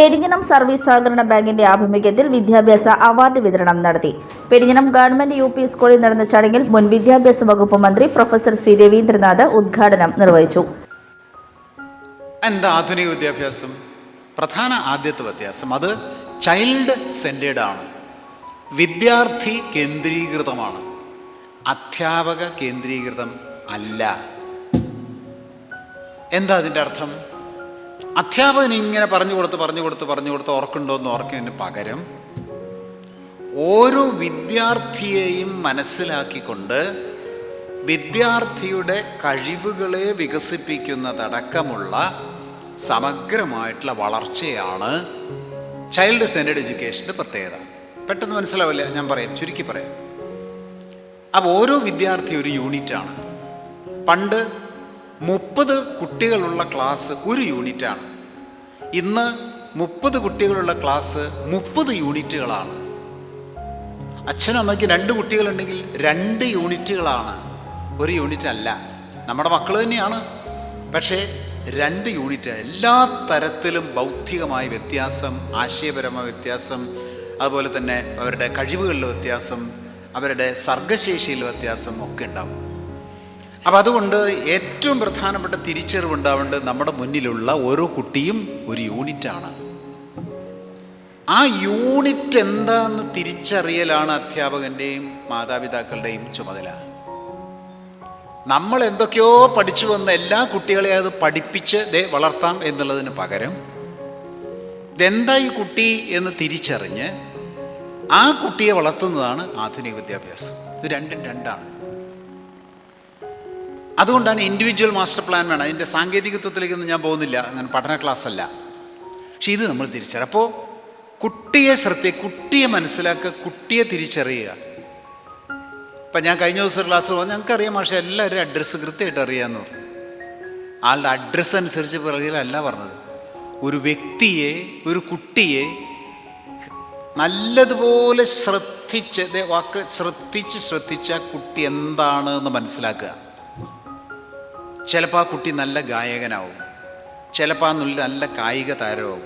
Perinjanam service സഹകരണ ബാങ്കിന്റെ ആഭിമുഖ്യത്തിൽ വിദ്യാഭ്യാസ അവാർഡ് വിതരണം നടത്തി. പെരിഞ്ഞനം ഗവൺമെന്റ് യു പി സ്കൂളിൽ നടന്ന ചടങ്ങിൽ മുൻ വിദ്യാഭ്യാസ വകുപ്പ് മന്ത്രി പ്രൊഫസർ സി രവീന്ദ്രനാഥ് ഉദ്ഘാടനം നിർവഹിച്ചു. എന്താ ആധുനിക വിദ്യാഭ്യാസം? പ്രധാന ആദ്യത്തെ വ്യത്യാസം അത് ചൈൽഡ് സെന്റേഡ് ആണ്. വിദ്യാർത്ഥി കേന്ദ്രീകൃതമാണ്. അധ്യാപക കേന്ദ്രീകൃതം അല്ല. എന്താ അതിന്റെ അർത്ഥം? അധ്യാപകൻ ഇങ്ങനെ പറഞ്ഞു കൊടുത്ത് പറഞ്ഞു കൊടുത്ത് പറഞ്ഞു കൊടുത്ത് ഓർക്കുണ്ടോ എന്ന് ഓർക്കുന്നതിന് പകരം ഓരോ വിദ്യാർത്ഥിയെയും മനസ്സിലാക്കിക്കൊണ്ട് വിദ്യാർത്ഥിയുടെ കഴിവുകളെ വികസിപ്പിക്കുന്നതടക്കമുള്ള സമഗ്രമായിട്ടുള്ള വളർച്ചയാണ് ചൈൽഡ് സെന്റഡ് എഡ്യൂക്കേഷന്റെ പ്രത്യേകത. പെട്ടെന്ന് മനസ്സിലാവില്ല ഞാൻ പറയാം ചുരുക്കി പറയാം. അപ്പോൾ ഓരോ വിദ്യാർത്ഥി ഒരു യൂണിറ്റാണ്. പണ്ട് മുപ്പത് കുട്ടികളുള്ള ക്ലാസ് ഒരു യൂണിറ്റാണ്. ഇന്ന് മുപ്പത് കുട്ടികളുള്ള ക്ലാസ് മുപ്പത് യൂണിറ്റുകളാണ്. അച്ഛനും അമ്മയ്ക്ക് രണ്ട് കുട്ടികളുണ്ടെങ്കിൽ രണ്ട് യൂണിറ്റുകളാണ്. ഒരു യൂണിറ്റ് അല്ല നമ്മുടെ മക്കൾ തന്നെയാണ്. പക്ഷേ രണ്ട് യൂണിറ്റ് എല്ലാ തരത്തിലും ബൗദ്ധികമായ വ്യത്യാസം ആശയപരമായ വ്യത്യാസം അതുപോലെ തന്നെ അവരുടെ കഴിവുകളിലെ വ്യത്യാസം അവരുടെ സർഗശേഷിയിലെ വ്യത്യാസം ഒക്കെ ഉണ്ടാവും. അപ്പം അതുകൊണ്ട് ഏറ്റവും പ്രധാനപ്പെട്ട തിരിച്ചറിവ് ഉണ്ടാവേണ്ടത് നമ്മുടെ മുന്നിലുള്ള ഓരോ കുട്ടിയും ഒരു യൂണിറ്റാണ്. ആ യൂണിറ്റ് എന്താന്ന് തിരിച്ചറിയലാണ് അധ്യാപകന്റെയും മാതാപിതാക്കളുടെയും ചുമതല. നമ്മൾ എന്തൊക്കെയോ പഠിച്ചു വന്ന എല്ലാ കുട്ടികളെയും അത് പഠിപ്പിച്ച് ദേ വളർത്താം എന്നുള്ളതിന് പകരം ഇതെന്താ ഈ കുട്ടി എന്ന് തിരിച്ചറിഞ്ഞ് ആ കുട്ടിയെ വളർത്തുന്നതാണ് ആധുനിക വിദ്യാഭ്യാസം. ഇത് രണ്ടും രണ്ടാണ്. അതുകൊണ്ടാണ് ഇൻഡിവിജ്വൽ മാസ്റ്റർ പ്ലാൻ വേണം. അതിന്റെ സാങ്കേതികത്വത്തിലേക്കൊന്നും ഞാൻ പോകുന്നില്ല. അങ്ങനെ പഠന ക്ലാസ് അല്ല. പക്ഷെ ഇത് നമ്മൾ തിരിച്ചറിയും. അപ്പോൾ കുട്ടിയെ ശ്രദ്ധ കുട്ടിയെ മനസ്സിലാക്കുക കുട്ടിയെ തിരിച്ചറിയുക. ഇപ്പം ഞാൻ കഴിഞ്ഞ ദിവസം ക്ലാസ് പോകുമ്പോൾ ഞങ്ങൾക്കറിയാം പക്ഷേ എല്ലാവരും അഡ്രസ്സ് കൃത്യമായിട്ട് അറിയാമെന്ന് പറഞ്ഞു. ആളുടെ അഡ്രസ്സ് അനുസരിച്ച് പിറകിലല്ല പറഞ്ഞത്. ഒരു വ്യക്തിയെ ഒരു കുട്ടിയെ നല്ലതുപോലെ ശ്രദ്ധിച്ച് വാക്ക് ശ്രദ്ധിച്ച് ശ്രദ്ധിച്ച കുട്ടി എന്താണെന്ന് മനസ്സിലാക്കുക. ചിലപ്പോൾ ആ കുട്ടി നല്ല ഗായകനാവും. ചിലപ്പോൾ ആ നല്ല കായിക താരമാവും.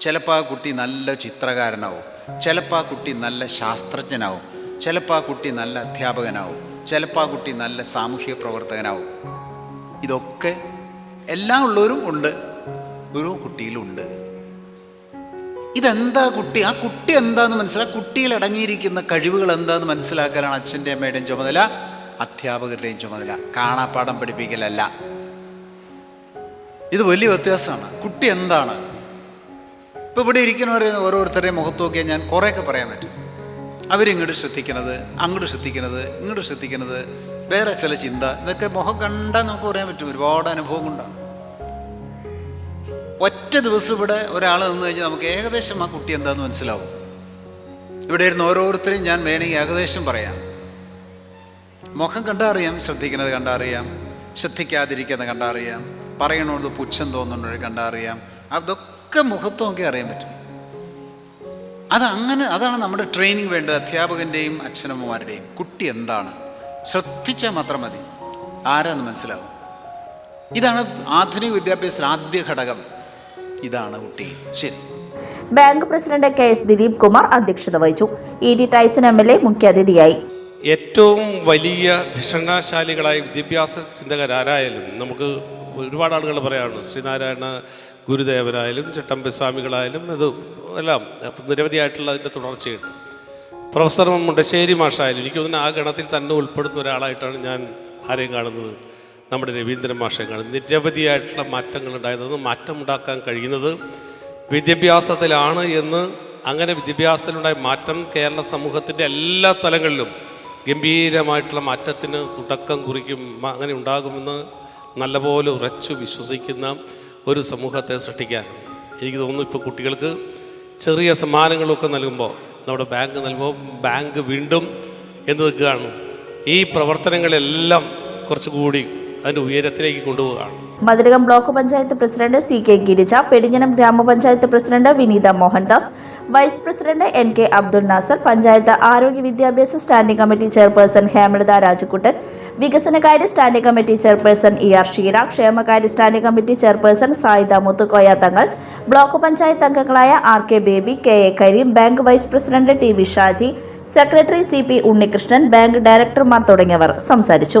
ചിലപ്പോൾ ആ കുട്ടി നല്ല ചിത്രകാരനാവും. ചിലപ്പോൾ ആ കുട്ടി നല്ല ശാസ്ത്രജ്ഞനാവും. ചിലപ്പോൾ ആ കുട്ടി നല്ല അധ്യാപകനാവും. ചിലപ്പോൾ ആ കുട്ടി നല്ല സാമൂഹ്യ പ്രവർത്തകനാവും. ഇതൊക്കെ എല്ലാം ഉള്ളവരും ഉണ്ട്. ഓരോ കുട്ടിയിലുണ്ട് ഇതെന്താ കുട്ടി? ആ കുട്ടി എന്താന്ന് മനസ്സിലാക്കുക കുട്ടിയിൽ അടങ്ങിയിരിക്കുന്ന കഴിവുകൾ എന്താന്ന് മനസ്സിലാക്കാനാണ് അച്ഛന്റെ അമ്മയുടെയും ചുമതല. അധ്യാപകരുടെയും ചുമതല. കാണാപ്പാടം പഠിപ്പിക്കലല്ല. ഇത് വലിയ വ്യത്യാസമാണ്. കുട്ടി എന്താണ്? ഇപ്പോൾ ഇവിടെ ഇരിക്കുന്നവരെ ഓരോരുത്തരുടെയും മുഖത്ത് നോക്കിയാൽ ഞാൻ കുറേയൊക്കെ പറയാൻ പറ്റും. അവരിങ്ങോട്ട് ശ്രദ്ധിക്കണത് അങ്ങോട്ട് ശ്രദ്ധിക്കണത് ഇങ്ങോട്ട് ശ്രദ്ധിക്കണത് വേറെ ചില ചിന്ത. ഇതൊക്കെ മുഖം കണ്ടാൽ നമുക്ക് പറയാൻ പറ്റും. ഒരുപാട് അനുഭവം കൊണ്ടാണ്. ഒറ്റ ദിവസം ഇവിടെ ഒരാൾ നിന്ന് കഴിഞ്ഞാൽ നമുക്ക് ഏകദേശം ആ കുട്ടി എന്താന്ന് മനസ്സിലാവും. ഇവിടെ ഇരുന്ന് ഓരോരുത്തരെയും ഞാൻ വേണമെങ്കിൽ ഏകദേശം പറയാം. മുഖം കണ്ടറിയാം ശ്രദ്ധിക്കുന്നത് കണ്ടറിയാം ശ്രദ്ധിക്കാതിരിക്കുന്നത് കണ്ടറിയാം പറയണത് പുച്ഛം തോന്നുന്നത് കണ്ടറിയാം. അതൊക്കെ മുഖത്ത് നോക്കി അറിയാൻ പറ്റും. അത് അങ്ങനെ അതാണ് നമ്മുടെ ട്രെയിനിങ് വേണ്ടത് അധ്യാപകന്റെയും അച്ഛനമ്മമാരുടെയും. കുട്ടി എന്താണ്? ശ്രദ്ധിച്ചാൽ മാത്രം മതി. ആരാന്ന് മനസ്സിലാവും? ഇതാണ് ആധുനിക വിദ്യാഭ്യാസത്തിൽ ആദ്യ ഘടകം. ഇതാണ് കുട്ടി. ശരി. Bank president K S Dileep Kumar അധ്യക്ഷത വഹിച്ചു. E T Tyson M L A മുഖ്യാതിഥിയായി. ഏറ്റവും വലിയ ധിഷണാശാലികളായ വിദ്യാഭ്യാസ ചിന്തകരാരായാലും നമുക്ക് ഒരുപാട് ആളുകൾ പറയാറുണ്ട്. ശ്രീനാരായണ ഗുരുദേവനായാലും ചട്ടമ്പി സ്വാമികളായാലും ഇത് എല്ലാം നിരവധിയായിട്ടുള്ള അതിന്റെ തുടർച്ചയുണ്ട്. പ്രൊഫസർ മുണ്ടശ്ശേരി മാഷായാലും എനിക്ക് തോന്നുന്നു ആ ഗണത്തിൽ തന്നെ ഉൾപ്പെടുന്ന ഒരാളായിട്ടാണ് ഞാൻ ആരെയും കാണുന്നത്. നമ്മുടെ രവീന്ദ്രൻ മാഷയെ കാണുന്നത് നിരവധിയായിട്ടുള്ള മാറ്റങ്ങൾ ഉണ്ടായത് മാറ്റമുണ്ടാക്കാൻ കഴിയുന്നത് വിദ്യാഭ്യാസത്തിലാണ് എന്ന് അങ്ങനെ വിദ്യാഭ്യാസത്തിലുണ്ടായ മാറ്റം കേരള സമൂഹത്തിന്റെ എല്ലാ തലങ്ങളിലും ഗംഭീരമായിട്ടുള്ള മാറ്റത്തിന് തുടക്കം കുറിക്കും അങ്ങനെ ഉണ്ടാകുമെന്ന് നല്ലപോലെ ഉറച്ചു വിശ്വസിക്കുന്ന ഒരു സമൂഹത്തെ സൃഷ്ടിക്കാൻ എനിക്ക് തോന്നുന്നു ഇപ്പോൾ കുട്ടികൾക്ക് ചെറിയ സമ്മാനങ്ങളൊക്കെ നൽകുമ്പോൾ നമ്മുടെ ബാങ്ക് നൽകുമ്പോൾ ബാങ്ക് വീണ്ടും എന്ന് നിൽക്കുകയാണ് ഈ പ്രവർത്തനങ്ങളെല്ലാം കുറച്ചുകൂടി അതിന്റെ ഉയരത്തിലേക്ക് കൊണ്ടുപോവുകയാണ്. മധുരകം block panchayat president C K Girija പെടിഞ്ഞനം ഗ്രാമപഞ്ചായത്ത് president Vineetha Mohandas vice president N K Abdul Nasar panchayat ആരോഗ്യ വിദ്യാഭ്യാസ standing committee chairperson Hemalatha Rajakuttan വികസനകാര്യ standing committee chairperson E R Sheela ക്ഷേമകാര്യ standing committee chairperson Sayida Muthukoya Thangal block panchayat അംഗങ്ങളായ R K Baby K A Kareem bank vice president T V Shaji secretary C P Unnikrishnan bank ഡയറക്ടർമാർ തുടങ്ങിയവർ സംസാരിച്ചു.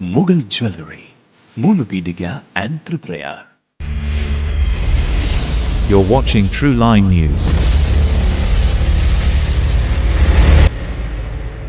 Mughal jewellery മൂന്ന് പീടിക and Triprayar You're watching True Line News.